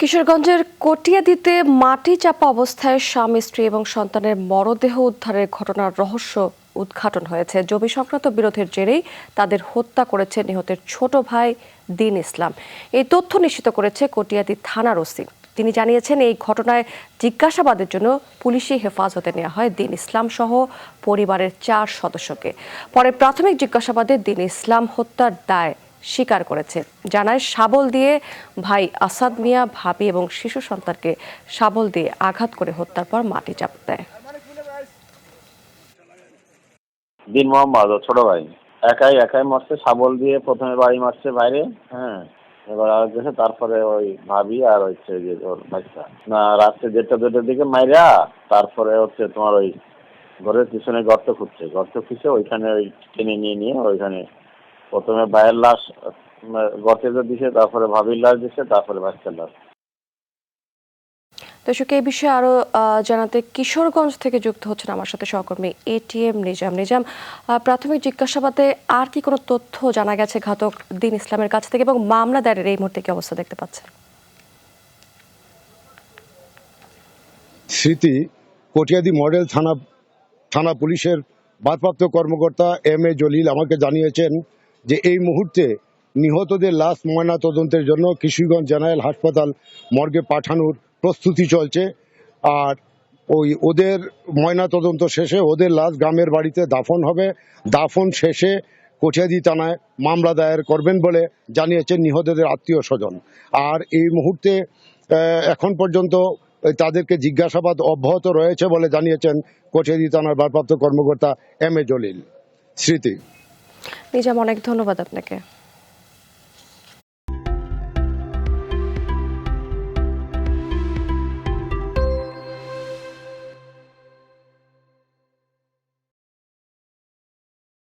কিশোরগঞ্জের কটিয়াদিতে মাটি চাপা অবস্থায় স্বামী, স্ত্রী এবং সন্তানের মরদেহ উদ্ধারের ঘটনার রহস্য উদ্ঘাটন হয়েছে। জমি সংক্রান্ত বিরোধের জেরেই তাদের হত্যা করেছে নিহতের ছোট ভাই দিন ইসলাম। এই তথ্য নিশ্চিত করেছে কটিয়াদি থানার ওসি। তিনি জানিয়েছেন, এই ঘটনায় জিজ্ঞাসাবাদের জন্য পুলিশি হেফাজতে নেওয়া হয় দিন ইসলাম সহ পরিবারের চার সদস্যকে। পরে প্রাথমিক জিজ্ঞাসাবাদে দিন ইসলাম হত্যার দায় স্বীকার করেছে। জানায়, শাবল দিয়ে ভাই আসাদ মিয়া, ভাবি এবং শিশু সন্তানকে শাবল দিয়ে আঘাত করে হত্যার পর মাটি চাপ দেয়। দিন মোহাম্মদ ছোট ভাই। একাই একাই মারছে, শাবল দিয়ে প্রথমে বাড়ি মারছে বাইরে হ্যাঁ। এবার আর তারপরে ওই ভাবি আর হচ্ছে যে ওর বাচ্চা। না, রাত্রে দেড়টা দুটোর দিকে মাইরা, তারপরে হচ্ছে তোমার ওই ঘরের পিছনে গর্ত খুঁজছে। গর্ত খুঁজে ওইখানে ওই টেনে নিয়ে নিয়ে ওইখানে প্রথমে ভাইয়ের লাশ গর্তে দিছে তারপরে ভাবির লাশ দিছে তারপরে বাচ্চার লাশ। দর্শক এই বিষয়ে আরও জানাতে কিশোরগঞ্জ থেকে যুক্ত হচ্ছেন আমার সাথে সহকর্মী এটিএম নিজাম। নিজাম প্রাথমিক জিজ্ঞাসাবাদে আর কি কোনো তথ্য জানা গেছে ঘাতক দিন ইসলামের কাছ থেকে এবং মামলা দায়েরের এই মুহূর্তে কি অবস্থা দেখতে পাচ্ছেন? স্মৃতি কটিয়াদি মডেল থানা থানা পুলিশের ভারপ্রাপ্ত কর্মকর্তা এম এ জলিল আমাকে জানিয়েছেন যে এই মুহূর্তে নিহতদের লাশ ময়না তদন্তের জন্য কিশোরগঞ্জ জেনারেল হাসপাতাল মর্গে পাঠানোর প্রস্তুতি চলছে। আর ওই ওদের ময়না তদন্ত শেষে ওদের লাশ গ্রামের বাড়িতে দাফন হবে। দাফন শেষে কটিয়াদি থানায় মামলা দায়ের করবেন বলে জানিয়েছেন নিহতদের আত্মীয় স্বজন। আর এই মুহূর্তে এখন পর্যন্ত তাদেরকে জিজ্ঞাসাবাদ অব্যাহত রয়েছে বলে জানিয়েছেন কটিয়াদি থানার ভারপ্রাপ্ত কর্মকর্তা এম এ জলিল। স্মৃতি। নিজাম অনেক ধন্যবাদ আপনাকে।